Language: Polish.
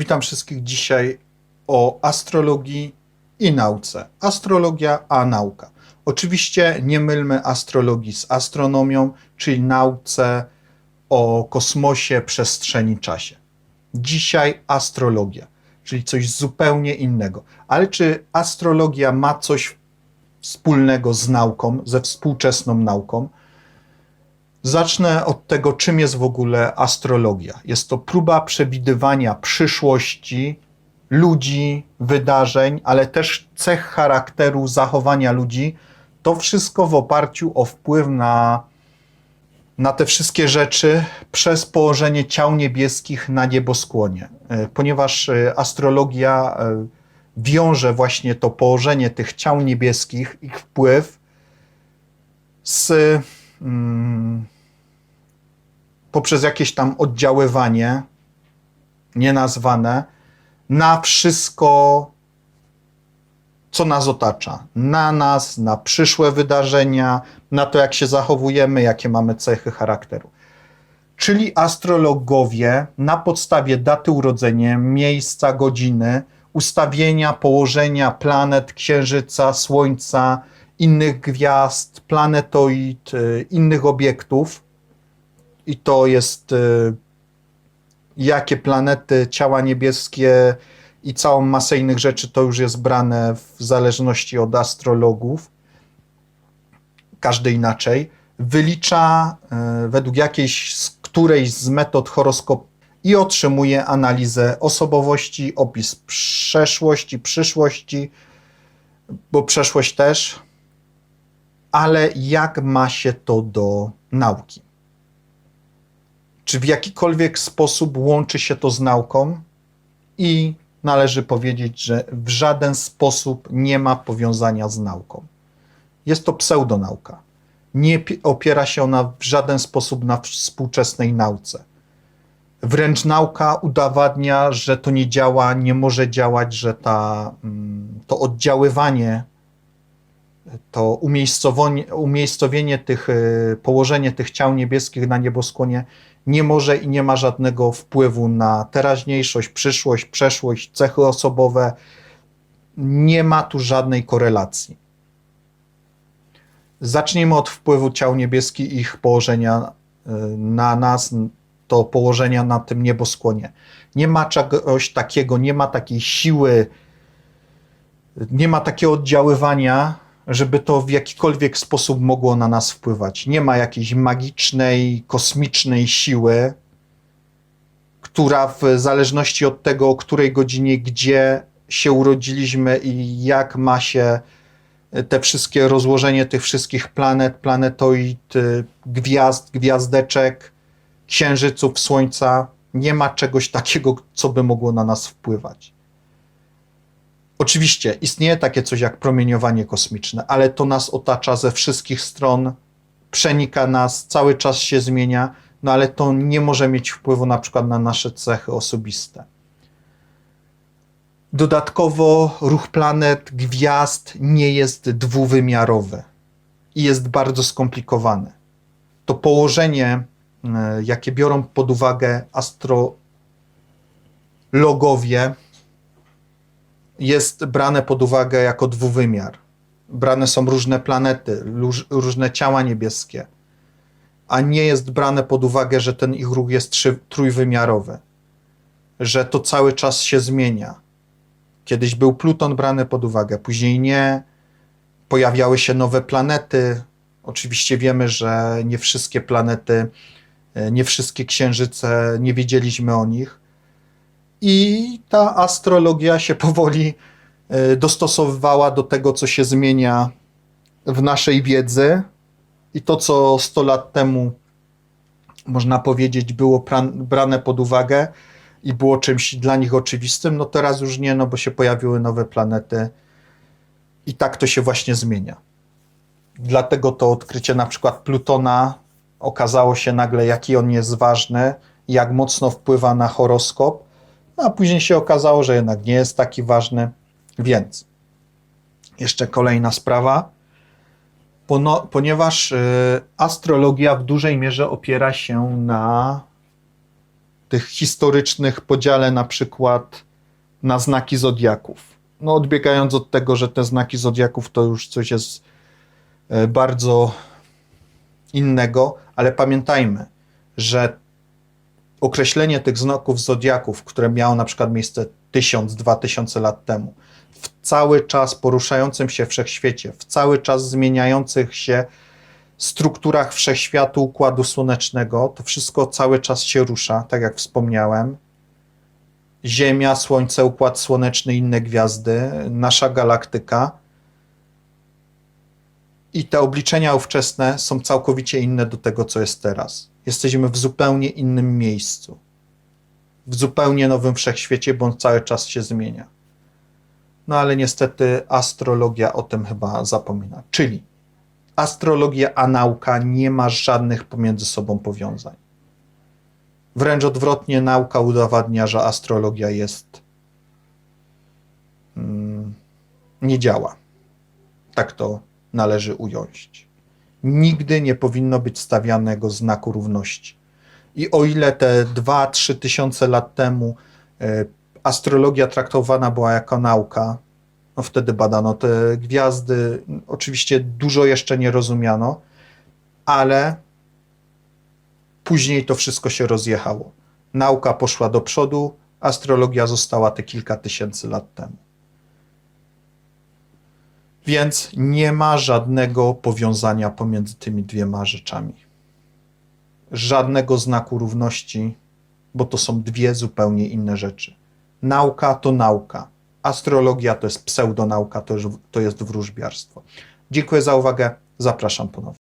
Witam wszystkich dzisiaj o astrologii i nauce. Astrologia, a nauka. Oczywiście nie mylmy astrologii z astronomią, czyli nauce o kosmosie, przestrzeni, czasie. Dzisiaj astrologia, czyli coś zupełnie innego. Ale czy astrologia ma coś wspólnego z nauką, ze współczesną nauką? Zacznę od tego, czym jest w ogóle astrologia. Jest to próba przewidywania przyszłości, ludzi, wydarzeń, ale też cech charakteru, zachowania ludzi. To wszystko w oparciu o wpływ na, na te wszystkie rzeczy przez położenie ciał niebieskich na nieboskłonie. E, Ponieważ e, astrologia e, wiąże właśnie to położenie tych ciał niebieskich, ich wpływ z mm, poprzez jakieś tam oddziaływanie nienazwane na wszystko, co nas otacza. Na nas, na przyszłe wydarzenia, na to, jak się zachowujemy, jakie mamy cechy charakteru. Czyli astrologowie na podstawie daty urodzenia, miejsca, godziny, ustawienia, położenia planet, księżyca, słońca, innych gwiazd, planetoid, y, innych obiektów, i to jest y, jakie planety, ciała niebieskie i całą masę innych rzeczy, to już jest brane w zależności od astrologów, każdy inaczej, wylicza y, według jakiejś z którejś z metod horoskop i otrzymuje analizę osobowości, opis przeszłości, przyszłości, bo przeszłość też, ale jak ma się to do nauki? Czy w jakikolwiek sposób łączy się to z nauką? I należy powiedzieć, że w żaden sposób nie ma powiązania z nauką. Jest to pseudonauka. Nie pi- opiera się ona w żaden sposób na współczesnej nauce. Wręcz nauka udowadnia, że to nie działa, nie może działać, że ta, mm, to oddziaływanie, to umiejscowienie, umiejscowienie tych, y, położenie tych ciał niebieskich na nieboskłonie nie może i nie ma żadnego wpływu na teraźniejszość, przyszłość, przeszłość, cechy osobowe. Nie ma tu żadnej korelacji. Zacznijmy od wpływu ciał niebieskich i ich położenia y, na nas, to położenia na tym nieboskłonie. Nie ma czegoś takiego, nie ma takiej siły, nie ma takiego oddziaływania, żeby to w jakikolwiek sposób mogło na nas wpływać. Nie ma jakiejś magicznej, kosmicznej siły, która w zależności od tego, o której godzinie, gdzie się urodziliśmy i jak ma się te wszystkie rozłożenie tych wszystkich planet, planetoid, y, gwiazd, gwiazdeczek, księżyców, słońca, nie ma czegoś takiego, co by mogło na nas wpływać. Oczywiście istnieje takie coś jak promieniowanie kosmiczne, ale to nas otacza ze wszystkich stron, przenika nas, cały czas się zmienia, no ale to nie może mieć wpływu na przykład na nasze cechy osobiste. Dodatkowo ruch planet, gwiazd nie jest dwuwymiarowy i jest bardzo skomplikowany. To położenie, e, jakie biorą pod uwagę astrologowie, jest brane pod uwagę jako dwuwymiar. Brane są różne planety, róż- różne ciała niebieskie, a nie jest brane pod uwagę, że ten ich ruch jest trzy, trójwymiarowy, że to cały czas się zmienia. Kiedyś był Pluton brany pod uwagę, później nie. Pojawiały się nowe planety. Oczywiście wiemy, że nie wszystkie planety, e, nie wszystkie księżyce, nie wiedzieliśmy o nich. I ta astrologia się powoli e, dostosowywała do tego, co się zmienia w naszej wiedzy. I to, co 100 lat temu, można powiedzieć, było brane pod uwagę i było czymś dla nich oczywistym, no teraz już nie, no bo się pojawiły nowe planety. I tak to się właśnie zmienia. Dlatego to odkrycie na przykład Plutona okazało się nagle, jaki on jest ważny, jak mocno wpływa na horoskop a później się okazało, że jednak nie jest taki ważny. Więc jeszcze kolejna sprawa. Pono, ponieważ y, astrologia w dużej mierze opiera się na tych historycznych podziale na przykład na znaki zodiaków. No odbiegając od tego, że te znaki zodiaków to już coś jest e, bardzo innego, ale pamiętajmy, że określenie tych znaków zodiaków, które miało na przykład miejsce 1000-2000 lat temu, w cały czas poruszającym się wszechświecie, w cały czas zmieniających się strukturach wszechświatu układu słonecznego, to wszystko cały czas się rusza, tak jak wspomniałem. Ziemia, Słońce, Układ Słoneczny, inne gwiazdy, nasza galaktyka. I te obliczenia ówczesne są całkowicie inne do tego, co jest teraz. Jesteśmy w zupełnie innym miejscu, w zupełnie nowym wszechświecie, bo on cały czas się zmienia. No ale niestety astrologia o tym chyba zapomina. Czyli astrologia a nauka nie ma żadnych pomiędzy sobą powiązań. Wręcz odwrotnie, nauka udowadnia, że astrologia jest. Mm, nie działa. Tak to należy ująć. Nigdy nie powinno być stawianego znaku równości. I o ile te 2-3 tysiące lat temu e, astrologia traktowana była jako nauka, no wtedy badano te gwiazdy. Oczywiście dużo jeszcze nie rozumiano, ale później to wszystko się rozjechało. Nauka poszła do przodu, astrologia została te kilka tysięcy lat temu. Więc nie ma żadnego powiązania pomiędzy tymi dwiema rzeczami. Żadnego znaku równości, bo to są dwie zupełnie inne rzeczy. Nauka to nauka. Astrologia to jest pseudonauka, to, jest wróżbiarstwo. Dziękuję za uwagę. Zapraszam ponownie.